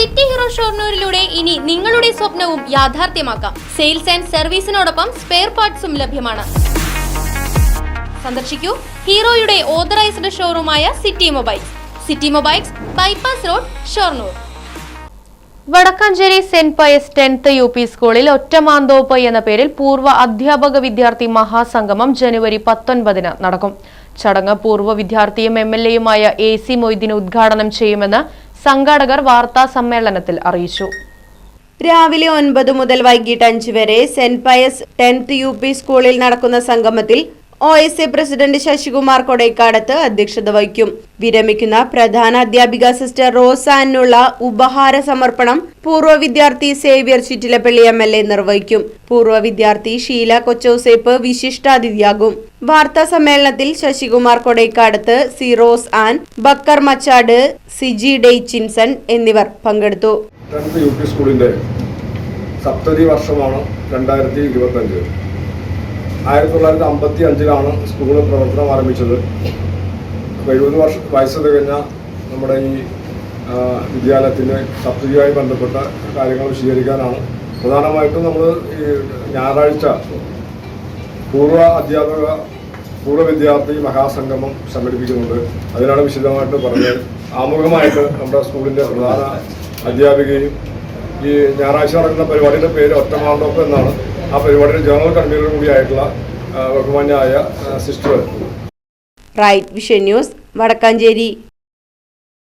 City hero ഷോർണൂരിലൂടെ ഇനി നിങ്ങളുടെ സ്വപ്നവും യാഥാർത്ഥ്യമാക്കാം. സെയിൽസ് ആൻഡ് സർവീസിനോടൊപ്പം സ്പെയർ പാർട്സും ലഭ്യമാണ്. സന്ദർശിക്കൂ ഹീറോയുടെ authorised ഷോറൂമായ city mobiles. City mobiles bypass road Shoranur. Vadakkanchery saint Pius tenth U P സ്കൂളിൽ ഒറ്റമാന്തോപ്പ് എന്ന പേരിൽ പൂർവ അധ്യാപക വിദ്യാർത്ഥി മഹാസംഗമം ജനുവരി പത്തൊൻപതിന് നടക്കും. ചടങ്ങ് പൂർവ വിദ്യാർത്ഥിയും എം എൽ എയുമായ എ സി മൊയ്തീൻ ഉദ്ഘാടനം ചെയ്യുമെന്ന് സംഘാടകർ വാർത്താ സമ്മേളനത്തിൽ അറിയിച്ചു. രാവിലെ ഒൻപത് മുതൽ വൈകിട്ട് അഞ്ച് വരെ saint Pius tenth U P സ്കൂളിൽ നടക്കുന്ന സംഗമത്തിൽ O S A president Sasikumar Kodaikadath അധ്യക്ഷത വഹിക്കും. വിരമിക്കുന്ന പ്രധാന അധ്യാപിക സിസ്റ്റർ റോസാനുള്ള ഉപഹാര സമർപ്പണം പൂർവ വിദ്യാർത്ഥി Xavier Chittilappally M L A നിർവഹിക്കും. പൂർവ വിദ്യാർത്ഥി ഷീല കൊച്ചോസേപ്പ് വിശിഷ്ടാതിഥിയാകും. വാർത്താ സമ്മേളനത്തിൽ Sasikumar Kodaikadath C Rose Ann Bakker Machad Siji Deychinson എന്നിവർ പങ്കെടുത്തു. യു പി സ്കൂളിന്റെ സപ്തതി വർഷമാണ് രണ്ടായിരത്തി ഇരുപത്തഞ്ച്. ആയിരത്തി തൊള്ളായിരത്തി അമ്പത്തി അഞ്ചിലാണ് സ്കൂൾ പ്രവർത്തനം ആരംഭിച്ചത്. അപ്പോൾ എഴുപത് വർഷം വയസ്സ് തികഞ്ഞ നമ്മുടെ ഈ വിദ്യാലയത്തിന്റെ സബ്സിഡിയുമായി ബന്ധപ്പെട്ട കാര്യങ്ങൾ വിശദീകരിക്കാനാണ്. പ്രധാനമായിട്ടും നമ്മൾ ഈ ഞായറാഴ്ച പൂർവ അധ്യാപക പൂർവ വിദ്യാർത്ഥി മഹാസംഗമം സംഘടിപ്പിക്കുന്നുണ്ട്. അതിനാണ് വിശദമായിട്ട് പറഞ്ഞത്. ആമുഖമായിട്ട് നമ്മുടെ സ്കൂളിന്റെ പ്രധാന അധ്യാപികയും ഈ ഞായറാഴ്ച നടക്കുന്ന പരിപാടിയുടെ പേര് ഒറ്റമാണ്ടോപ്പ് എന്നാണ്. ആ പരിപാടിയുടെ ജനറൽ കൺവീനർ കൂടിയായിട്ടുള്ള ബഹുമാന്യായ sister right vision news Vadakkanchery.